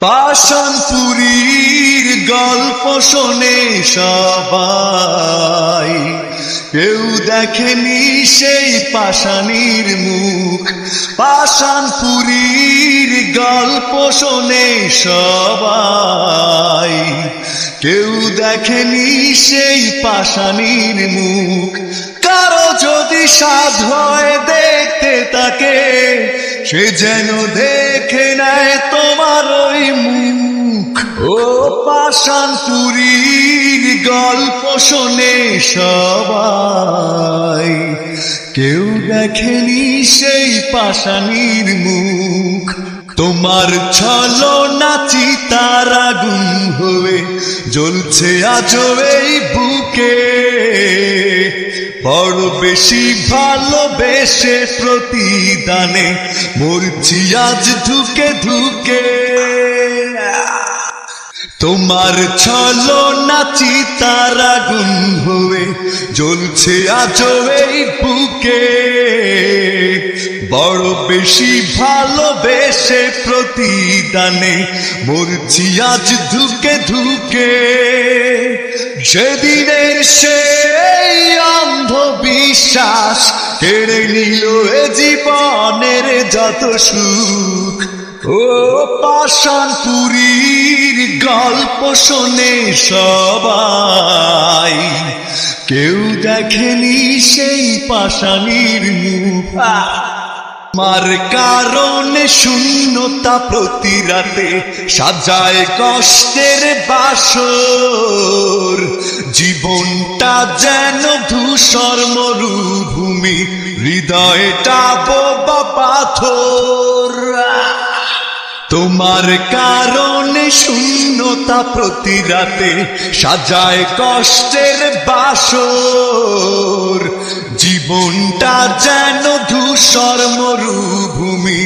পাশানপুরীর গল্প শোনে সবাই। কেউ দেখেনি সেই পাশানির মুখ। পাশানপুরীর গল্প শোনে সবাই। কেউ দেখেনি সেই পাশানির মুখ। কারও যদি সাধ হয় দেখতে তাকে। সে যেন দেখে নেয় তোমার ওই মুখ। ও পাশানপুরীর গল্প শোনে সবাই। কেউ দেখেনি সেই পাশানির মুখ। তোমার ছলো নাচি তার আগুন হয়ে জ্বলছে আজও এই বুকে। বড় বেশি ভালোবেসে প্রতিদানে মরছি আজ ধুকে ধুকে তোমার ছলো নাচি তার আগুন হয়ে জ্বলছে আজও এই বুকে। বড় বেশি ভালোবেসে প্রতিদানে মরছি আজ ধুকে ধুকে সেদিনের সেই অন্ধবিশ্বাস কেড়ে নিল এ জীবনের যত সুখ। ও পাশানপুরীর গল্প শোনে সবাই। কেউ দেখেনি সেই পাশানির মুখ। মার কারণে শূন্যতা প্রতি রাতে সাজায় কষ্টের বাসর। জীবনটা যেন ধূসর মরুভূমি, হৃদয়টা বোবা পাথর। তোমার কারণে শূন্যতা প্রতি রাতে সাজায় কষ্টের বাসর। জীবনটা যেন ধূসর মরুভূমি,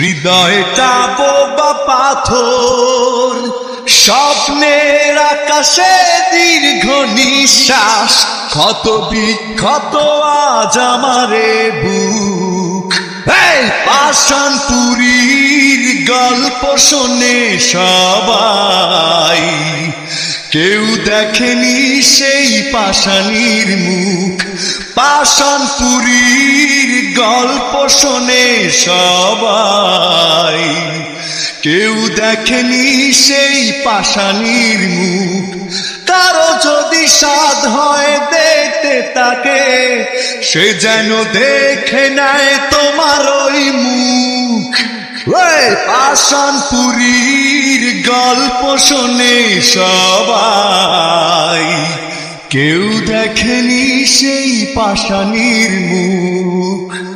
হৃদয়টা বোবা পাথর। স্বপ্নের আকাশে দীর্ঘ নিঃশ্বাস। ক্ষত বিক্ষত আজ আমারে বুক। এই পাশানপুরীর গল্প শোনে সবাই। কেউ দেখেনি সেই পাশানির মুখ। পাশানপুরীর গল্প শোনে সবাই। কেউ দেখেনি সেই পাশানির মুখ। কারও যদি সাধ হয় দেখতে তাকে, সে যেন দেখে নেয় তোমার ওই মুখ। ওই পাশানপুরীর গল্প শোনে সবাই। কেউ দেখেনি সেই পাশানির মুখ।